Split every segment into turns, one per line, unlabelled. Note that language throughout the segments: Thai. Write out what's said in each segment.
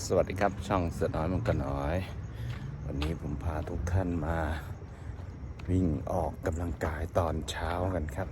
สวัสดีครับช่องเสือน้อยมังกรน้อย วันนี้ผมพาทุกท่านมา วิ่งออกกำลังกายตอนเช้ากันครับ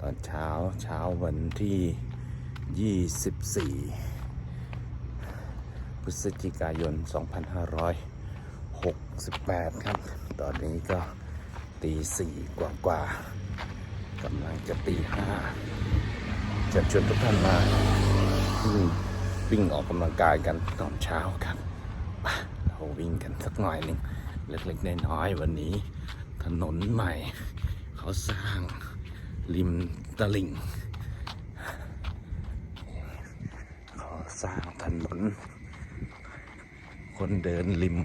ตอนเช้าเช้าวันที่ 24 พฤศจิกายน 2568 ครับ ตอนนี้ก็ตีสี่กว่ากว่ากำลังจะตีห้าจะชวนทุกท่านมาวิ่ง วิ่งออกกำลังกายกันตอนเช้าครับไปเราวิ่งกันสักหน่อยหนึ่งเล็กๆน้อยๆวันนี้ ถนนใหม่ เขาสร้างริมตลิ่งเขาสร้างถนน คนเดินริม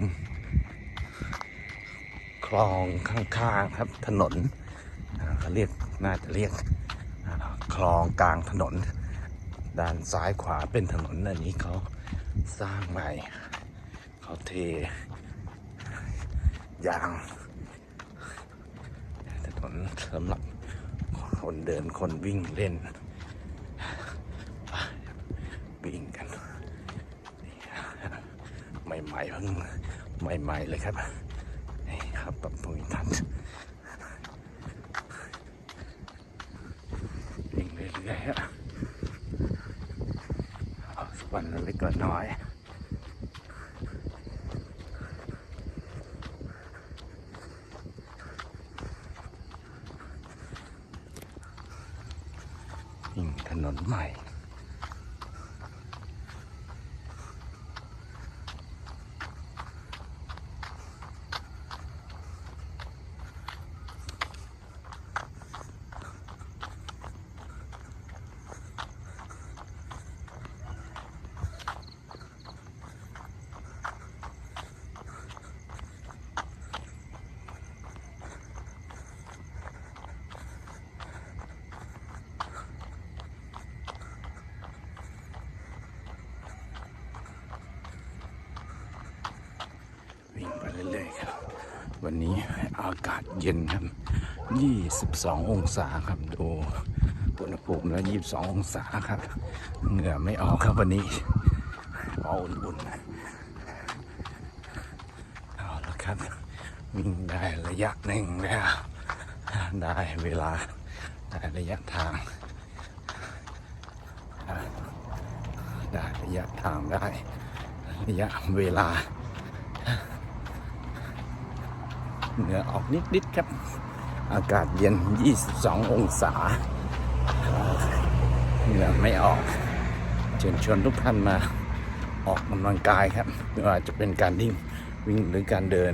คลองข้างๆครับถนนเขาเรียกน่าจะเรียกคลองกลางถนน ด้านซ้ายขวาเป็นถนนอันนี้เขาสร้างใหม่ เขาเทยางถนนสำหรับคนเดินคนวิ่งเล่นไปวิ่งกันใหม่ๆเพิ่งใหม่ ๆ เลยครับนี่ครับปรับปรุงทันวิ่งเรื่อยๆฮะเอาสัก วันละเล็กละน้อยยิ่งถนนใหม่ เรื่อยๆครับ วันนี้อากาศเย็นครับ 22 องศาครับดูอุณหภูมิแล้ว 22 องศาครับ เหงื่อไม่ออกครับวันนี้เอาอุ่นๆเอาละครับ วิ่งได้ระยะหนึ่งแล้ว ได้เวลา ได้ระยะทาง ได้ระยะทางได้ระยะเวลา เหงื่อออกนิดๆครับ อากาศเย็น 22 องศาเหงื่อไม่ออกเชิญชวนทุกท่านมาออกกำลังกายครับไม่ว่าจะเป็นการวิ่งวิ่งหรือการเดิน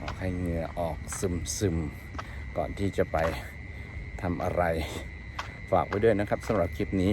ออกให้เหงื่อออกซึมซึมๆก่อนที่จะไปทำอะไร ฝากไว้ด้วยนะครับสำหรับคลิปนี้